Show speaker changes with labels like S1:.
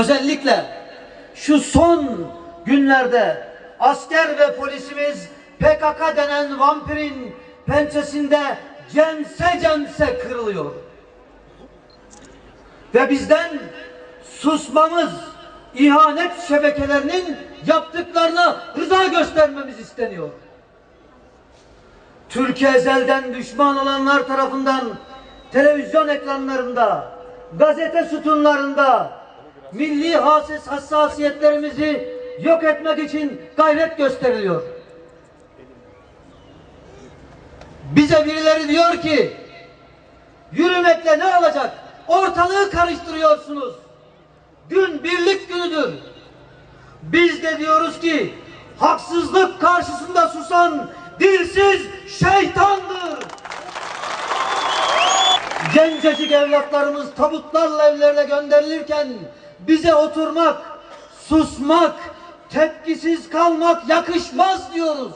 S1: Özellikle şu son günlerde asker ve polisimiz PKK denen vampirin pençesinde cemse cemse kırılıyor. Ve bizden susmamız, ihanet şebekelerinin yaptıklarına rıza göstermemiz isteniyor. Türkiye ezelden düşman olanlar tarafından televizyon ekranlarında, gazete sütunlarında milli hassas hassasiyetlerimizi yok etmek için gayret gösteriliyor. Bize birileri diyor ki yürümekle ne olacak? Ortalığı karıştırıyorsunuz. Gün birlik günüdür. Biz de diyoruz ki haksızlık karşısında susan dilsiz şeytandır. Gencecik evlatlarımız tabutlarla evlerine gönderilirken bize oturmak, susmak, tepkisiz kalmak yakışmaz diyoruz.